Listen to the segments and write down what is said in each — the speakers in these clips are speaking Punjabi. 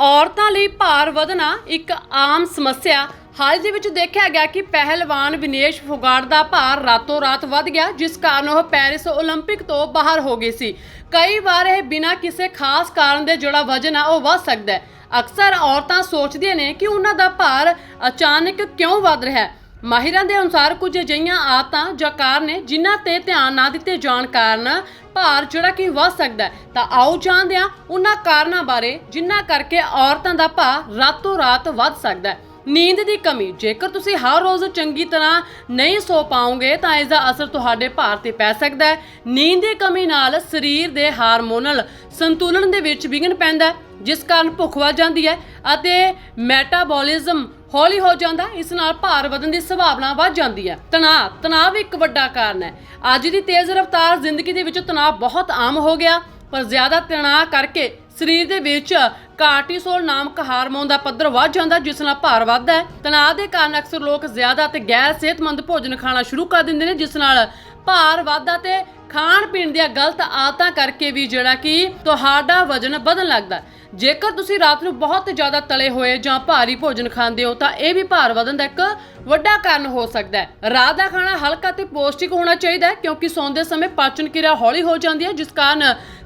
ਔਰਤਾਂ ਲਈ ਭਾਰ ਵਧਣਾ ਇੱਕ ਆਮ ਸਮੱਸਿਆ ਹਾਲ ਦੇ ਵਿੱਚ ਦੇਖਿਆ ਗਿਆ ਕਿ ਪਹਿਲਵਾਨ ਵਿਨੇਸ਼ ਫੋਗਾਟ ਦਾ ਭਾਰ ਰਾਤੋਂ ਰਾਤ ਵੱਧ ਗਿਆ ਜਿਸ ਕਾਰਨ ਉਹ ਪੈਰਿਸ 올림픽 ਤੋਂ ਬਾਹਰ ਹੋ ਗਈ ਸੀ ਕਈ ਵਾਰ ਇਹ ਬਿਨਾਂ ਕਿਸੇ ਖਾਸ ਕਾਰਨ ਦੇ ਜਿਹੜਾ ਵਜਨ ਆ ਉਹ ਵੱਧ ਸਕਦਾ ਹੈ ਅਕਸਰ ਔਰਤਾਂ ਸੋਚਦੀਆਂ ਨੇ ਕਿ ਉਹਨਾਂ ਦਾ ਭਾਰ ਅਚਾਨਕ ਕਿਉਂ ਵੱਧ ਰਿਹਾ ਹੈ ਮਾਹਿਰਾਂ ਦੇ ਅਨੁਸਾਰ ਕੁਝ ਅਜਿਹੀਆਂ ਆਦਤਾਂ ਜਾਂ ਕਾਰਨ ਨੇ ਜਿਨ੍ਹਾਂ ਤੇ ਧਿਆਨ ਨਾ ਦਿੱਤੇ ਜਾਣ ਕਾਰਨ ਭਾਰ ਜਿਹੜਾ ਕਿ ਵੱਧ ਸਕਦਾ ਹੈ। ਤਾਂ ਆਓ ਜਾਣਦੇ ਹਾਂ ਉਹਨਾਂ ਕਾਰਨਾਂ ਬਾਰੇ, ਜਿਨ੍ਹਾਂ ਕਰਕੇ ਔਰਤਾਂ ਦਾ ਭਾਰ ਰਾਤੋਂ ਰਾਤ ਵੱਧ ਸਕਦਾ ਹੈ ਨੀਂਦ ਦੀ ਕਮੀ, ਜੇਕਰ ਤੁਸੀਂ ਹਰ ਰੋਜ਼ ਚੰਗੀ ਤਰ੍ਹਾਂ ਨਹੀਂ ਸੋ ਪਾਓਗੇ, ਤਾਂ ਇਸ ਦਾ ਅਸਰ ਤੁਹਾਡੇ ਭਾਰ ਤੇ ਪੈ ਸਕਦਾ ਹੈ ਨੀਂਦ ਦੀ ਕਮੀ ਨਾਲ ਸਰੀਰ ਦੇ ਹਾਰਮੋਨਲ ਸੰਤੁਲਨ ਦੇ ਵਿੱਚ ਵਿਘਨ ਪੈਂਦਾ ਹੈ, ਜਿਸ ਕਾਰਨ ਭੁੱਖ ਵੱਧ ਜਾਂਦੀ ਹੈ ਅਤੇ ਮੈਟਾਬੋਲਿਜ਼ਮ ਹੌਲੀ ਹੋ ਜਾਂਦਾ, ਇਸ ਨਾਲ ਭਾਰ ਵਧਣ ਦੀ ਸੰਭਾਵਨਾ ਵੱਧ ਜਾਂਦੀ ਹੈ। ਤਣਾਅ ਤਣਾਅ ਵੀ ਇੱਕ ਵੱਡਾ ਕਾਰਨ ਹੈ। ਅੱਜ ਦੀ ਤੇਜ਼ ਰਫ਼ਤਾਰ ਜ਼ਿੰਦਗੀ ਦੇ ਵਿੱਚ ਤਣਾਅ ਬਹੁਤ ਆਮ ਹੋ ਗਿਆ, ਪਰ ਜ਼ਿਆਦਾ ਤਣਾਅ ਕਰਕੇ ਸਰੀਰ ਦੇ ਵਿੱਚ ਕਾਰਟੀਸੋਲ ਨਾਮਕ ਹਾਰਮੋਨ ਦਾ ਪੱਧਰ ਵੱਧ ਜਾਂਦਾ, ਜਿਸ ਨਾਲ ਭਾਰ ਵੱਧਦਾ ਹੈ। ਤਣਾਅ ਦੇ ਕਾਰਨ ਅਕਸਰ ਲੋਕ ਜ਼ਿਆਦਾ ਤੇ ਗੈਰ ਸਿਹਤਮੰਦ ਭੋਜਨ ਖਾਣਾ ਸ਼ੁਰੂ ਕਰ ਦਿੰਦੇ ਨੇ, ਜਿਸ ਨਾਲ ਭਾਰ ਵੱਧਦਾ ਤੇ ਖਾਣ ਪੀਣ ਦੀਆਂ ਗਲਤ ਆਦਤਾਂ ਕਰਕੇ ਵੀ ਜਿਹੜਾ ਕਿ ਤੁਹਾਡਾ ਵਜਨ ਵਧਣ ਲੱਗਦਾ ਜੇਕਰ ਤੁਸੀਂ ਰਾਤ ਨੂੰ ਬਹੁਤ ਜ਼ਿਆਦਾ ਤਲੇ ਹੋਏ ਜਾਂ ਭਾਰੀ ਭੋਜਨ ਖਾਂਦੇ ਹੋ, ਤਾਂ ਇਹ ਵੀ ਭਾਰ ਵਧਣ ਦਾ ਇੱਕ ਵੱਡਾ ਕਾਰਨ ਹੋ ਸਕਦਾ ਹੈ। ਰਾਤ ਦਾ ਖਾਣਾ ਹਲਕਾ ਤੇ ਪੌਸ਼ਟਿਕ ਹੋਣਾ ਚਾਹੀਦਾ ਹੈ, ਕਿਉਂਕਿ ਸੌਂਦੇ ਸਮੇਂ ਪਾਚਨ ਕਿਰਿਆ ਹੌਲੀ ਹੋ ਜਾਂਦੀ ਹੈ, ਜਿਸ ਕਾਰਨ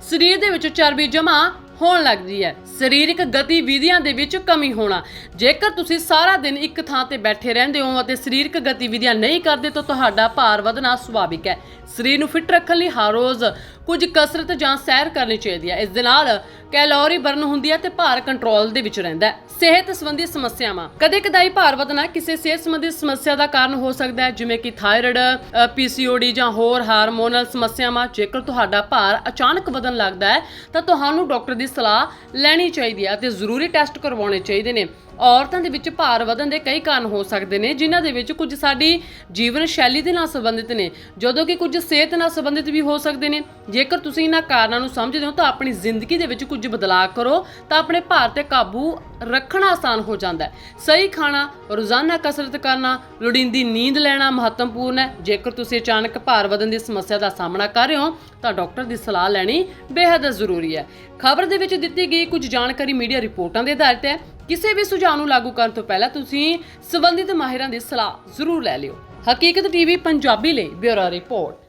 ਸਰੀਰ ਦੇ ਵਿੱਚ ਚਰਬੀ ਜਮ੍ਹਾਂ ਹੋਣ ਲੱਗਦੀ ਹੈ। ਸਰੀਰਕ ਗਤੀਵਿਧੀਆਂ ਦੇ ਵਿੱਚ ਕਮੀ ਹੋਣਾ। ਜੇਕਰ ਤੁਸੀਂ ਸਾਰਾ ਦਿਨ ਇੱਕ ਥਾਂ ਤੇ ਬੈਠੇ ਰਹਿੰਦੇ ਹੋ ਅਤੇ ਸਰੀਰਕ ਗਤੀਵਿਧੀਆਂ ਨਹੀਂ ਕਰਦੇ ਤਾਂ ਤੁਹਾਡਾ ਭਾਰ ਵਧਣਾ ਸੁਭਾਵਿਕ ਹੈ। ਸਰੀਰ ਨੂੰ ਫਿੱਟ ਰੱਖਣ ਲਈ ਹਰ ਰੋਜ਼ ਕੁਝ ਕਸਰਤ ਜਾਂ ਸੈਰ ਕਰਨੀ ਚਾਹੀਦੀ ਹੈ। ਇਸ ਦੇ ਨਾਲ ਕੈਲੋਰੀ ਬਰਨ ਹੁੰਦੀ ਹੈ ਤੇ ਭਾਰ ਕੰਟਰੋਲ ਦੇ ਵਿੱਚ ਰਹਿੰਦਾ ਹੈ। ਸਿਹਤ ਸੰਬੰਧੀ ਸਮੱਸਿਆਵਾਂ। ਕਦੇ ਕਦਾਈ ਭਾਰ ਵਧਣਾ ਕਿਸੇ ਸਿਹਤ ਸੰਬੰਧੀ ਸਮੱਸਿਆ ਦਾ ਕਾਰਨ ਹੋ ਸਕਦਾ ਹੈ, ਜਿਵੇਂ ਕਿ ਥਾਇਰਾਇਡ ਪੀਸੀਓਡੀ ਜਾਂ ਹੋਰ ਹਾਰਮੋਨਲ ਸਮੱਸਿਆਵਾਂ। ਜੇਕਰ ਤੁਹਾਡਾ ਭਾਰ ਅਚਾਨਕ ਵਧਣ ਲੱਗਦਾ ਹੈ, ਤਾਂ ਤੁਹਾਨੂੰ ਡਾਕਟਰ ਦੀ ਸਲਾਹ ਲੈਣੀ ਚਾਹੀਦੀ ਹੈ ਅਤੇ ਜ਼ਰੂਰੀ ਟੈਸਟ ਕਰਵਾਉਣੇ ਚਾਹੀਦੇ ਨੇ। ਔਰਤਾਂ ਦੇ ਵਿੱਚ ਭਾਰ ਵਧਣ ਦੇ ਕਈ ਕਾਰਨ ਹੋ ਸਕਦੇ ਨੇ, ਜਿਨ੍ਹਾਂ ਦੇ ਵਿੱਚ ਕੁਝ ਸਾਡੀ ਜੀਵਨ ਸ਼ੈਲੀ ਦੇ ਨਾਲ ਸੰਬੰਧਿਤ ਨੇ, ਜਦੋਂ ਕਿ ਕੁਝ ਸਿਹਤ ਨਾਲ ਸੰਬੰਧਿਤ ਵੀ ਹੋ ਸਕਦੇ ਨੇ। ਜੇਕਰ ਤੁਸੀਂ ਇਹਨਾਂ ਕਾਰਨਾਂ ਨੂੰ ਸਮਝਦੇ ਹੋ, ਤਾਂ ਆਪਣੀ ਜ਼ਿੰਦਗੀ ਦੇ ਵਿੱਚ ਕੁਝ ਕੁਝ ਬਦਲਾਅ ਕਰੋ ਤਾਂ ਆਪਣੇ ਭਾਰ ਤੇ ਕਾਬੂ ਰੱਖਣਾ ਆਸਾਨ ਹੋ ਜਾਂਦਾ ਹੈ। ਸਹੀ ਖਾਣਾ, ਰੋਜ਼ਾਨਾ ਕਸਰਤ ਕਰਨਾ, ਲੋੜੀਂਦੀ ਨੀਂਦ ਲੈਣਾ ਮਹੱਤਵਪੂਰਨ ਹੈ। ਜੇਕਰ ਤੁਸੀਂ ਅਚਾਨਕ ਭਾਰ ਵਧਣ ਦੀ ਸਮੱਸਿਆ ਦਾ ਸਾਹਮਣਾ ਕਰ ਰਹੇ ਹੋ, ਤਾਂ ਡਾਕਟਰ ਦੀ ਸਲਾਹ ਲੈਣੀ ਬੇहद ਜ਼ਰੂਰੀ ਹੈ। ਖਬਰ ਦੇ ਵਿੱਚ ਦਿੱਤੀ ਗਈ ਕੁਝ ਜਾਣਕਾਰੀ ਮੀਡੀਆ ਰਿਪੋਰਟਾਂ ਦੇ ਆਧਾਰ ਤੇ ਹੈ। ਕਿਸੇ ਵੀ ਸੁਝਾਅ ਨੂੰ ਲਾਗੂ ਕਰਨ ਤੋਂ ਪਹਿਲਾਂ ਤੁਸੀਂ ਸੰਬੰਧਿਤ ਮਾਹਿਰਾਂ ਦੀ ਸਲਾਹ ਜ਼ਰੂਰ ਲੈ ਲਿਓ। ਹਕੀਕਤ ਟੀਵੀ, ਪੰਜਾਬੀ ਲਈ ਬਿਊਰੋ ਰਿਪੋਰਟ।